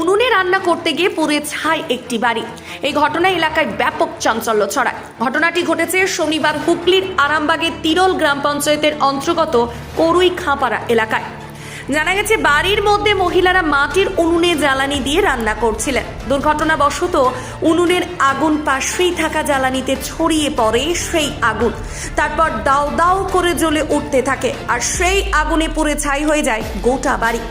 উনুনে রান্না করতে গিয়ে পুড়ে ছাই একটি বাড়ি। এই ঘটনায় এলাকায় ব্যাপক চাঞ্চল্য ছড়ায়। ঘটনাটি ঘটেছে শনিবার হুগলির আরামবাগের তিরল গ্রাম পঞ্চায়েতের অন্তর্গত করুই খাঁপাড়া এলাকায়। জানা গেছে, বাড়ির মধ্যে মহিলারা মাটির উনুনে জ্বালানি দিয়ে রান্না করছিলেন। দুর্ঘটনাবশত উনুনের আগুন পাশেই থাকা জ্বালানিতে ছড়িয়ে পড়ে সেই আগুন। তারপর দাও দাও করে জ্বলে উঠতে থাকে, আর সেই আগুনে পুড়ে ছাই হয়ে যায় গোটা বাড়ি।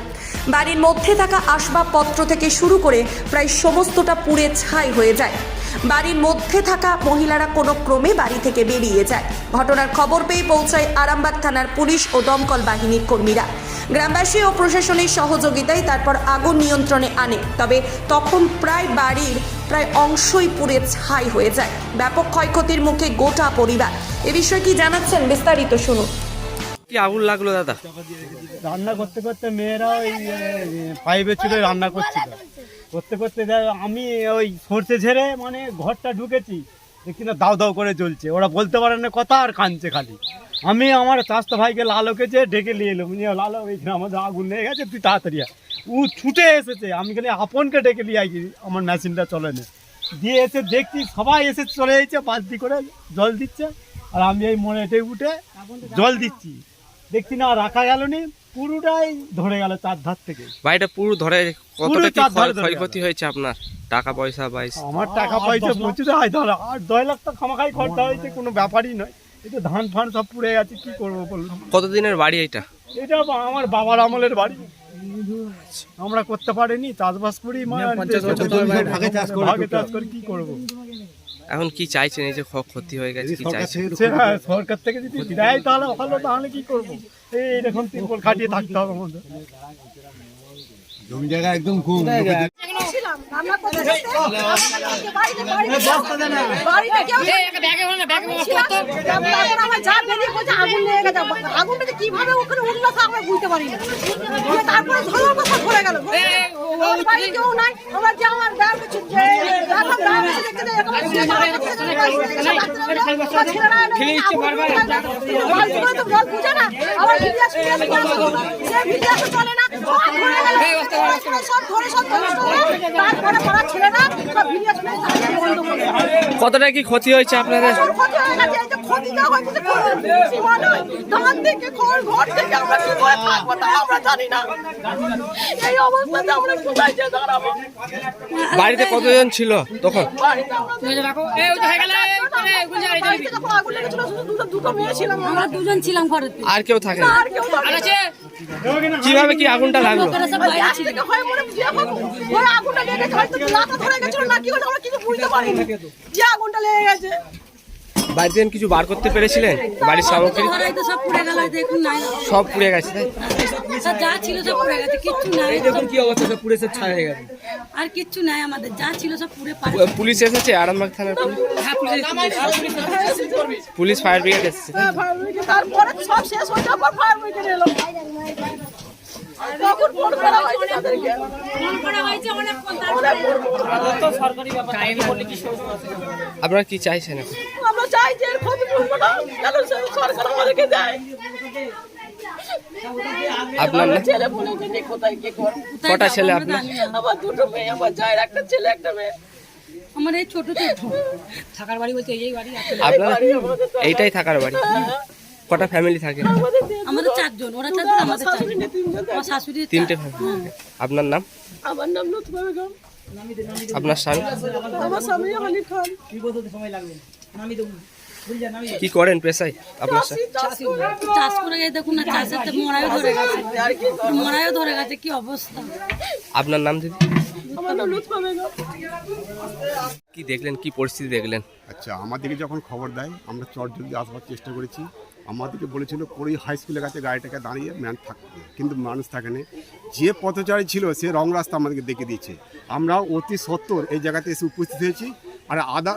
বাড়ির মধ্যে থাকা আসবাবপত্র থেকে শুরু করে প্রায় সমস্তটা পুড়ে ছাই হয়ে যায়। বাড়ির মধ্যে থাকা মহিলারা কোনো ক্রমে বাড়ি থেকে বেরিয়ে যায়। ঘটনার খবর পেয়ে পৌঁছায় আরামবাগ থানার পুলিশ ও দমকল বাহিনীর কর্মীরা। গ্রামবাসী ও প্রশাসনের সহযোগিতায় তারপর আগুন নিয়ন্ত্রণে আনে। তবে তখন প্রায় বাড়ির প্রায় অংশই পুড়ে ছাই হয়ে যায়। ব্যাপক ক্ষয়ক্ষতির মুখে গোটা পরিবার। এ বিষয়ে কি জানাচ্ছেন বিস্তারিত শুনুন। কি আগুন লাগল, দাদা? রান্না করতে করতে মেয়েরা ওই পাইপে চুলে রান্না করছিল। করতে করতে আমি ওই সরষে ঝেড়ে মানে ঘরটা ঢুকেছি। দেখি না, দাও দাও করে জ্বলছে। ওরা বলতে পারে না, কথা আর কাঁদছে খালি। আমি আমার চাষতো ভাইকে লালোকে যে ডেকে নিয়ে এলো নিয়ে লালো এইখানে আমাদের আগুন লেগে গেছে, তুই তাড়াতাড়ি। ও ছুটে এসেছে। আমি খালি আপনকে ডেকে নিয়ে আই, আমার মেশিনটা চলে না। দিয়ে এসে দেখছি, সবাই এসে চলে যাচ্ছে, বালতি করে জল দিচ্ছে। আর আমি এই মনেটে উঠে জল দিচ্ছি। দেখছি না রাখা গেল নি পুরোটাই ধরে গেল চার ধার থেকে। বাড়িটা পুরো ধরে কতটা কি ক্ষয়ক্ষতি হয়েছে আপনার? টাকা পয়সা বাইশ আমার টাকা পয়সা প্রচুর হয় ধরো আর দশ লাখ টাকা খামাখাই খরচা হয়েছে কোনো ব্যাপারই নয়। এই তো ধান ফান সব পুড়ে গেছে কি করব বলুন? কতদিনের বাড়ি এটা? এটা আমার বাবার আমলের বাড়ি। আমরা করতে পারিনি চাষবাস করি মানে করি। ভাগে চাষ করি কি করব? এখন কি চাইছেন এই যে ক্ষ- ক্ষতি হয়ে গেছে কি চাইছেন হ্যাঁ, সরকার থেকে যদি দেয় তাহলে ভালো তাহলে কি করব এই এরকম তিরপল খাটিয়ে থাকতে হবে আমাদের জমি জায়গা একদম কম বাড়িতে কেউ ব্যাগে আগুন লেগে গেছে আগুনটা যে কীভাবে ওখানে উঠল তা আমরা বুঝতে পারি না। তারপরে ধরার কথা ধরে গেল। বাড়ি কেউ নাই। আমার যে আমার ব্যাগ। কতটা কি ক্ষতি হয়েছে আপনাদের? ক্ষতি হয়ে গেছে, এই যে ক্ষতিটা হয়েছে কোনো ঘর থেকে আমরা কি থাকব তা আমরা জানি না। এই অবস্থাতে আমরা কোথায় যে দাঁড়াবো? বাড়িতে কতজন ছিল তখন আর কেউ থাকে। কীভাবে কি আগুনটা লাগল না আগুনটা লেগে গেছে বাড়িতে কিছু বার করতে পেরেছিলেন? বাড়ির সামগ্রী? সব পুড়ে গেল দেখুন নাই। সব পুড়ে গেছে তাই? যা ছিল সব পুড়ে গেছে কিচ্ছু নাই। দেখুন কি অবস্থা সব পুড়ে সব ছাই হয়ে গেছে। আর কিচ্ছু নাই আমাদের যা ছিল সব পুড়ে পুলিশ এসেছে? আরামবাগ থানার পুলিশ? পুলিশ ফায়ার ব্রিগেড এসেছে। হ্যাঁ, তারপরে সব শেষ হয়ে যাওয়ার ফায়ার ব্রিগেড এলো। আপনারা কি চাইছেন এখন? আমরা চাই যে এর যেন সরকার আমাদেরকে দেয়? আপনার ছেলে বলেছে কোথায় কি করব কটা ছেলে আপনার আমার। দুটো মেয়ে আমার জায়ের একটা ছেলে একটা মেয়ে। আমার এই ছোট থাকার বাড়ি বলতে এই বাড়ি আছে। আপনার এইটাই থাকার বাড়ি? কটা ফ্যামিলি থাকে? আমাদের চারজন ওরা চারজন আমাদের চারজন। আমার শাশুড়ি তিনটে ফ্যামিলি আপনার নাম? আমার নাম লুৎফা বেগম। আপনার স্বামী? আমার স্বামী খান। কি করেন পেশায় আপনার স্বামী চাষি, চাষ করে। চাষ করে গিয়ে দেখুন না চাষের তো মরাইও ধরে গেছে। কি? মরাইও ধরে গেছে কি অবস্থা? আপনার নাম দিদি? কি দেখলেন কি পরিস্থিতি দেখলেন? আচ্ছা আমাদেরকে যখন খবর দেয় আমরা চট জলদি আসবার চেষ্টা করেছি। আমাদেরকে বলেছিল পরে হাই স্কুলের কাছে গাড়িটাকে দাঁড়িয়ে ম্যান থাকবে কিন্তু মানুষ থাকে না। যে পথচারী ছিল সে রং রাস্তা আমাদেরকে দেখে দিয়েছে। আমরা অতি সত্তর এই জায়গাতে এসে উপস্থিত হয়েছি। আর আধা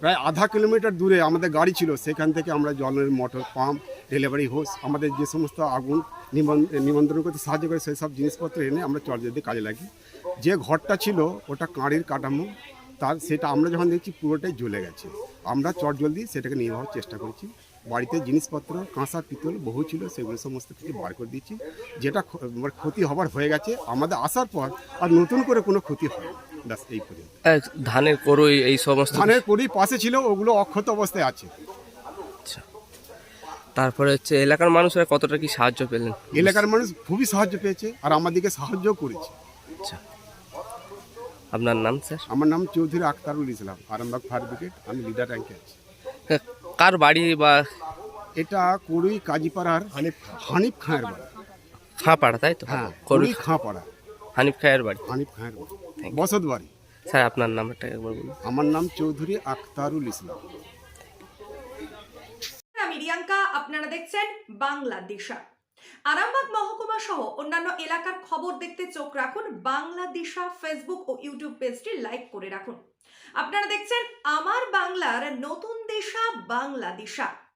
প্রায় আধা কিলোমিটার দূরে আমাদের গাড়ি ছিল, সেখান থেকে আমরা জলের মোটর পাম্প ডেলিভারি হোস আমাদের যে সমস্ত আগুন নিমন্ত্রণ করতে সাহায্য করে সেই সব জিনিসপত্র এনে আমরা জলদি কাজে লাগি। যে ঘরটা ছিল, ওটা কাঁড়ির কাঠামো, তার, সেটা আমরা যখন দেখছি পুরোটাই জ্বলে গেছে। আমরা চট জলদি সেটাকে নিয়ে যাওয়ার চেষ্টা করেছি। বাড়িতে জিনিসপত্র, কাঁসা, পিতল, বহু ছিল, সেগুলো সমস্ত কিছু বার করে দিয়েছি। যেটা ক্ষতি হবার হয়ে গেছে, আমাদের আসার পর আর নতুন করে কোনো ক্ষতি হয় না। ব্যাস এই পর্যন্ত। ধানের করই এই সমস্ত ধানের কড়ি পাশে ছিল ওগুলো অক্ষত অবস্থায় আছে। আচ্ছা। তারপরে হচ্ছে এলাকার মানুষরা কতটা কি সাহায্য পেলেন? এলাকার মানুষ খুবই সাহায্য পেয়েছে আর আমাদেরকে সাহায্যও করেছে। আচ্ছা। আপনার নাম স্যার? আমার নাম চৌধুরী আখতারুল ইসলাম আরামবাগ ফায়ার ব্রিগেড আমি লিডার র্যাঙ্কে আছি। কার বাড়ি বা? এটা কুড়ি কাজীপাড়ার হানিফ হানিফ খাঁয়ের বাড়ি। খাঁপাড়া তাই তো? হ্যাঁ করুই খাঁপাড়া। হানিফ খায়ের বাড়ি। হানিফ খাঁয়ের বাড়ি। বসত বাড়ি। স্যার আপনার নামটা একবার বলুন। আমার নাম চৌধুরী আখতারুল ইসলাম। আমি রিয়াঙ্কা আপনারা দেখছেন বাংলাদেশা। আরামবাগ মহকুমা সহ অন্যান্য এলাকার খবর দেখতে চোখ রাখুন বাংলাদেশা ফেসবুক ও ইউটিউব পেজটি লাইক করে রাখুন। আপনারা দেখছেন আমার বাংলার নতুন দেশা বাংলাদেশা।